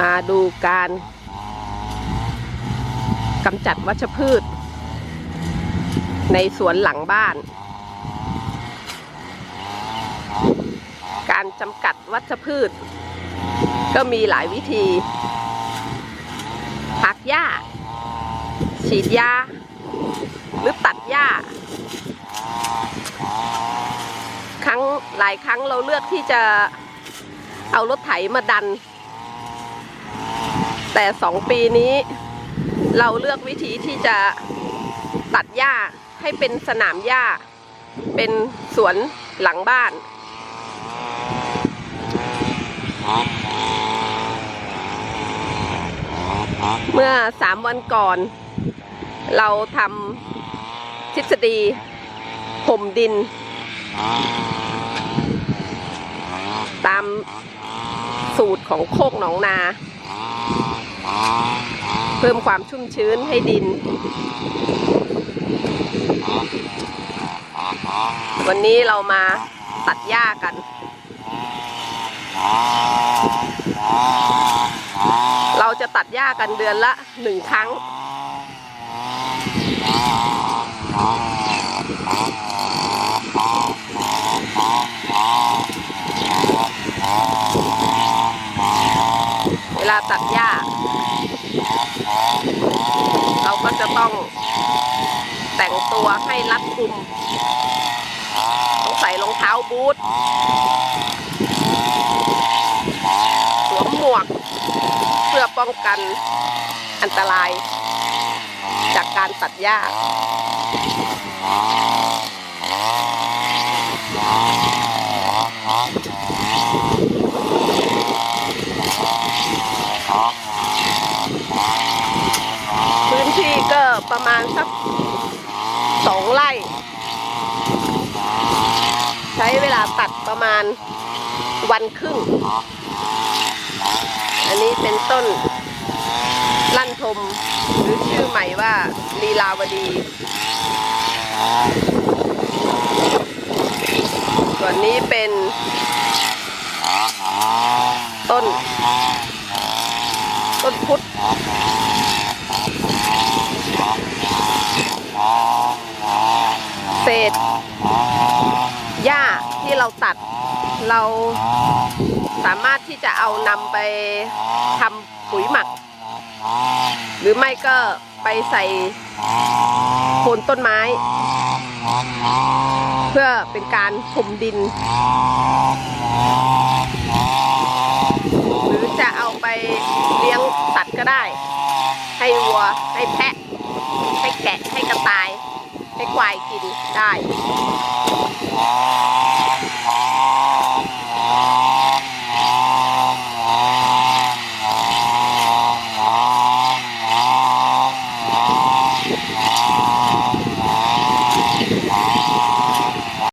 มาดูการกำจัดวัชพืช ในสวนหลังบ้าน การจำกัดวัชพืช ก็มีหลายวิธีหักหญ้า ฉีดยา หรือตัดหญ้า ครั้งหลายครั้งเราเลือกที่จะเอารถไถมาดัน แต่สองปีนี้เราเลือกวิธีที่จะตัดหญ้าให้เป็นสนามหญ้า เป็นสวนหลังบ้าน เมื่อสามวันก่อน เราทำทฤษฎีห่มดิน ตามสูตรของโคกหนองนา เพิ่มความชุ่มชื้นให้ดิน วันนี้เรามาตัดหญ้ากัน เราจะตัดหญ้ากันเดือนละหนึ่งครั้ง ลาตัดหญ้า เราก็จะต้องแต่งตัวให้รัดกุม ต้องใส่รองเท้าบูทสวมหมวก เพื่อป้องกันอันตราย จากการตัดหญ้า พื้นที่ก็ประมาณสักสองไร่ ใช้เวลาตัดประมาณวันครึ่ง อันนี้เป็นต้นลั่นทมหรือชื่อใหม่ว่าลีลาวดี ส่วนนี้เป็นต้น ต้นพุทธเศษหญ้าที่เราตัดเราสามารถที่จะเอานำไปทำปุ๋ยหมัก หรือไม่ก็ไปใส่โคนต้นไม้ เพื่อเป็นการถมดิน ได้ ให้วัว ให้แพะ ให้แกะ ให้กระต่าย ให้ควายกินได้